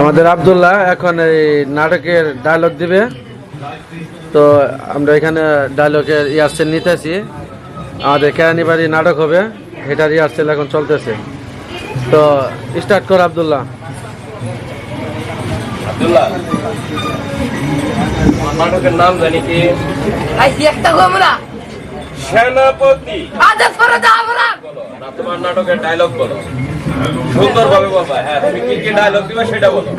আমাদের আব্দুল্লাহ এখন এই নাটকের ডায়লগ দিবে। তো আমরা এখানে ডায়লগের রিহার্সেল নিতেছি। আমাদের কেরানি বাড়ি নাটক হবে এটা রিহার্সেল এখন চলতেছে। তো স্টার্ট কর আবদুল্লাহ। আব্দুল্লাহ নাটকের নাম জানি কি? একটা সেনাপতি। আদেশ করে দাও অপরাধ না তোমার নাটকের ডায়লগ বলো। সুন্দর ভাবে বলবা হ্যাঁ তুমি কি কি ডায়লগ দিবে সেটা বলো।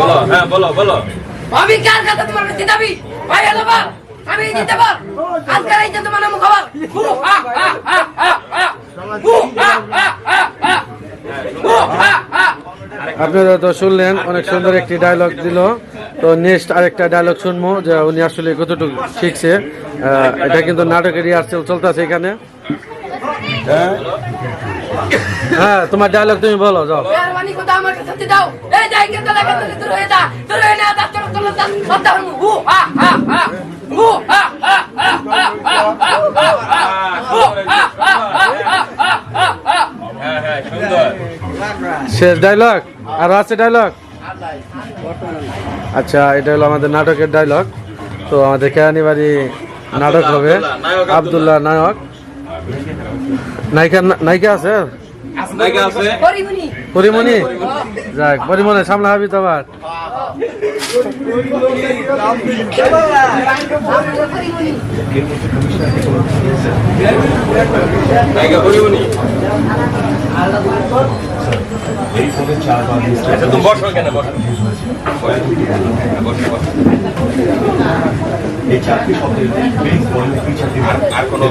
বলো হ্যাঁ বলো বলো। আমি কার কাছে তোমার বেশি দাবি। ভাই হলো আমি দিতে পার আজকের এই যে তোমার নাম খবর। হা, হা, হা, হা, হা। হা, হা, হা, হা। হু, হা, হা, হা। আপনারা তো শুনলেন অনেক সুন্দর একটি ডায়লগ দিল। তো নেক্সট আরেকটা ডায়লগ শুনব যে উনি আসলে কতটুকু শিখছে এটা কিন্তু নাটকের রিহার্সেল চলতেছে এখানে হ্যাঁ তোমার ডায়লগ তুমি বলো যাও হয়ে হয়ে হ্যাঁ হ্যাঁ শেষ ডায়লগ আর আছে ডায়লগ আচ্ছা এটা হলো আমাদের নাটকের ডায়লগ তো আমাদের কেরানি বাড়ি নাটক হবে। আবদুল্লাহ নায়ক নায়িকা। নায়িকা আছে? পরিমণি। যাক পরিমণি সামলা হাবি তো আবার পরিমনি এই চারটি শব্দের আর কোনো।